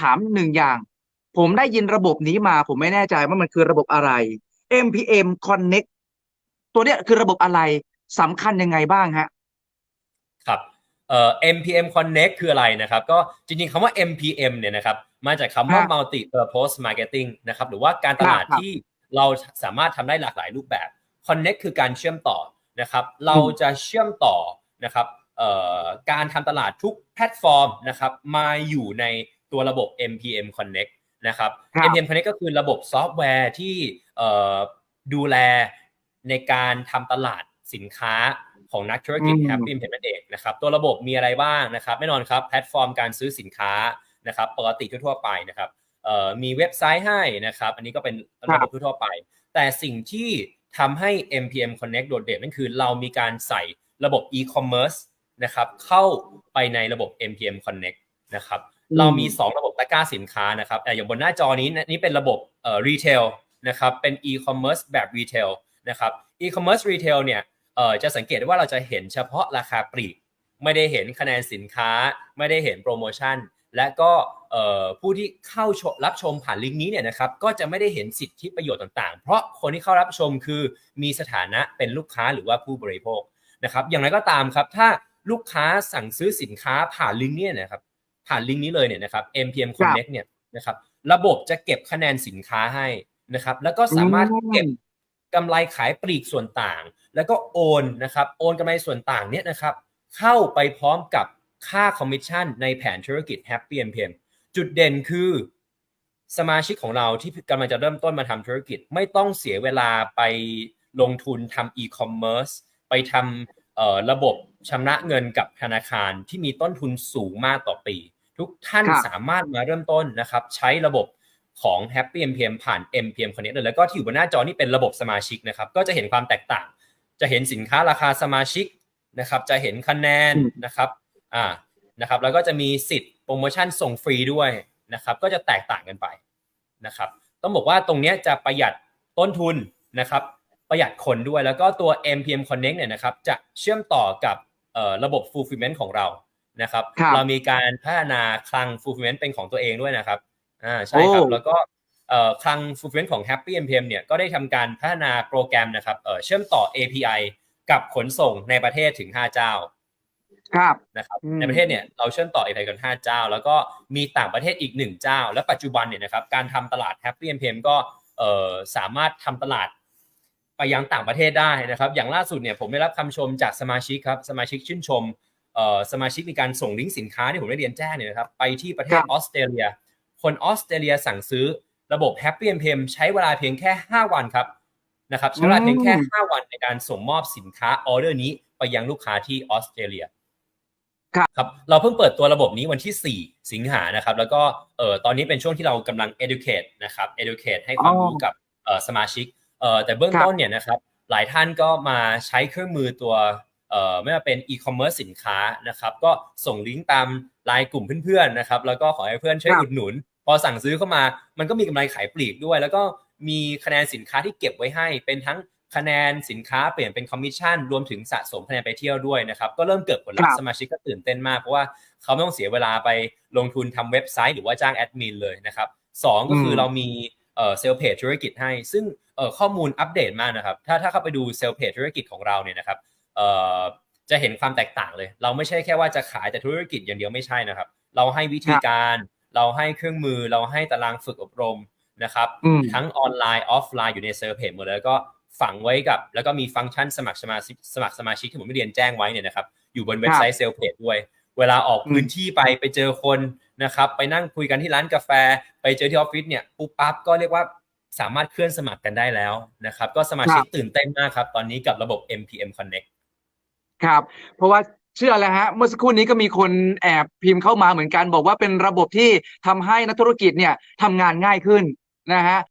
ถามหนึ่งอย่าง ผมได้ยินระบบนี้มา ผมไม่แน่ใจว่ามันคือระบบอะไร MPM Connect ตัวเนี้ยคือระบบอะไรสำคัญยังไงบ้างฮะ ครับเอ่อ MPM Connect คืออะไรนะครับ ก็จริงๆคำว่า MPM เนี่ยนะครับมาจากคำว่าครับ Multi Purpose Marketing นะครับหรือว่าการตลาดครับที่เราสามารถทำได้หลากหลายรูปแบบ Connect คือการเชื่อมต่อนะครับ เราจะเชื่อมต่อนะครับเอ่อการทำตลาดทุกแพลตฟอร์มนะครับมาอยู่ใน ตัวระบบ MPM Connect นะครับครับ MPM Connect ก็คือระบบซอฟต์แวร์ที่เอ่อดูแลในการทำตลาดสินค้าของนักธุรกิจอืม Happy Impact นั่นเองนะครับ ตัวระบบมีอะไรบ้างนะครับแน่นอนครับแพลตฟอร์มการซื้อสินค้านะครับปกติทั่วๆไปนะครับเอ่อมีเว็บไซต์ให้นะครับ อันนี้ก็เป็นระบบทั่วๆไป แต่สิ่งที่ทำให้ MPM Connect โดดเด่นนั่นคือเรามีการใส่ระบบ e-commerce นะครับเข้าไปในระบบ MPM Connect นะครับอืม เรามี 2 ระบบตะกร้าสินค้านะครับอะอย่างบนหน้าจอนี้นะนี่เป็นระบบเอ่อ retail นะครับเป็น e-commerce แบบ retail นะครับ e-commerce retail เนี่ยเอ่อจะสังเกตได้ว่าเราจะเห็นเฉพาะราคาปลีกไม่ได้เห็นคะแนนสินค้า ไม่ได้เห็นโปรโมชั่น และก็เอ่อผู้ที่เข้าชมรับชมผ่านลิงก์นี้เนี่ยนะครับก็จะไม่ได้เห็นสิทธิประโยชน์ต่างๆ เพราะคนที่เข้ารับชมคือมีสถานะเป็นลูกค้าหรือว่าผู้บริโภคนะครับอย่างไรก็ตามครับถ้าลูกค้าสั่งซื้อสินค้าผ่านลิงก์เนี่ยนะครับ ผ่านลิงก์นี้เลยเนี่ยนะครับ MPM Connect เนี่ยนะครับระบบจะเก็บคะแนนสินค้าให้นะครับแล้วก็สามารถเก็บกำไรขายปลีกส่วนต่าง แล้วก็โอนนะครับโอนกำไรส่วนต่างเนี่ยนะครับเข้าไปพร้อมกับค่าคอมมิชชั่นในแผนธุรกิจ Happy MPM จุดเด่นคือสมาชิกของเราที่กำลังจะเริ่มต้นมาทำธุรกิจ ไม่ต้องเสียเวลาไปลงทุนทำ e-commerce ไปทำเอ่อระบบชำระเงินกับธนาคารที่มีต้นทุนสูงมากต่อปี ทุกท่านครับสามารถมาเริ่มต้นนะครับ ใช้ระบบของ Happy MPM ผ่าน MPM Connect เลยแล้วก็ที่อยู่บนหน้าจอนี่เป็นระบบสมาชิกนะครับ ก็จะเห็นความแตกต่าง จะเห็นสินค้าราคาสมาชิกนะครับ จะเห็นคะแนนอืมนะครับอ่านะครับ แล้วก็จะมีสิทธิ์โปรโมชั่นส่งฟรีด้วยนะครับ ก็จะแตกต่างกันไปนะครับ ต้องบอกว่าตรงเนี้ยจะประหยัดต้นทุนนะครับ ประหยัดคนด้วยแล้วก็ตัว MPM Connect เนี่ยนะครับ จะเชื่อมต่อกับเอ่อระบบ fulfillment ของเรา นะครับครับ เรามีการพัฒนาคลัง fulfillment เป็นของตัวเองด้วยนะครับอ่าใช่ครับโอ้แล้วก็เอ่อคลัง fulfillment ของ Happy MPM เนี่ยก็ได้ทำการพัฒนาโปรแกรมนะครับเอ่อเชื่อมต่อ API กับขนส่งในประเทศถึง 5 เจ้าครับนะครับอืมในประเทศเนี่ยเราเชื่อมต่อ API กัน 5 เจ้า แล้วก็มีต่างประเทศอีก 1 เจ้า และปัจจุบันเนี่ยนะครับการทำตลาด Happy MPM ก็เอ่อสามารถทำตลาดไปยังต่างประเทศได้นะครับ อย่างล่าสุดเนี่ยผมได้รับคำชมจากสมาชิกครับสมาชิกชื่นชมเอ่อ สมาชิกมีการส่งลิงก์สินค้าที่ผมได้เรียนแจ้งเนี่ยนะครับไปที่ประเทศครับออสเตรเลีย คนออสเตรเลียสั่งซื้อระบบ Happy MPM ใช้เวลาเพียงแค่ 5 วันครับนะครับใช้เวลาเพียงแค่ 5 วันในการส่งมอบสินค้าออเดอร์นี้ไปยังลูกค้าที่ออสเตรเลียครับเราเพิ่งเปิดตัวระบบนี้วันที่ 4 สิงหานะครับ แล้วก็เอ่อตอนนี้เป็นช่วงที่เรากำลัง educate นะครับ educate ให้ความอ๋อรู้กับเอ่อสมาชิกเอ่อแต่เบื้องครับต้นเนี่ยนะครับหลายท่านก็มาใช้เครื่องมือตัวเอ่อ ไม่ว่าเป็น e-commerce สินค้านะครับก็ส่งลิงก์ตามไลน์กลุ่มเพื่อนๆนะครับแล้วก็ขอให้เพื่อนช่วยครับอุดหนุน พอสั่งซื้อเข้ามา มันก็มีกำไรขายปลีกด้วย แล้วก็มีคะแนนสินค้าที่เก็บไว้ให้ เป็นทั้งคะแนนสินค้าเปลี่ยนเป็นคอมมิชชั่นรวมถึงสะสมคะแนนไปเที่ยวด้วยนะครับก็เริ่มเกิดผลลัพครัธ์บสมาชิกก็ตื่นเต้นมากเพราะว่าเขาไม่ต้องเสียเวลาไปลงทุนทำเว็บไซต์หรือว่าจ้างแอดมินเลยนะครับสองก็คือมเรามีเอ่อเซลล์เพจธุรกิจให้ ซึ่งเอ่อข้อมูลอัปเดตมากนะครับ ถ้าถ้าเข้าไปดูเซลล์เพจธุรกิจของเราเนี่ยนะครับเอ่อ จะเห็นความแตกต่างเลย เราไม่ใช่แค่ว่าจะขายแต่ธุรกิจอย่างเดียวไม่ใช่นะครับ เราให้วิธีการ เราให้เครื่องมือ เราให้ตารางฝึกอบรมนะครับอืมทั้งออนไลน์ออฟไลน์อยู่ในเซอร์เพจหมดเลยแล้วก็ฝังไว้กับ แล้วก็มีฟังก์ชันสมัครสมาชิกสมัครสมาชิกที่ผมได้เรียนแจ้งไว้เนี่ยนะครับ อยู่บนเว็บไซต์เซลเพจด้วย เวลาออกพื้นที่ไปไปเจอคนนะครับ ไปนั่งคุยกันที่ร้านกาแฟ ไปเจอที่ออฟฟิศเนี่ยปุ๊บปั๊บก็เรียกว่าสามารถเคลื่อนสมัครกันได้แล้วนะครับ ก็สมาชิกครับตื่นเต้นมากครับ ตอนนี้กับระบบ MPM Connect ครับ เพราะว่าเชื่อแล้วฮะเมื่อสักครู่นี้ก็มีคนแอบพิมพ์เข้ามาเหมือนกันบอกว่าเป็นระบบที่ทำให้นักธุรกิจเนี่ยทำงานง่ายขึ้นนะฮะ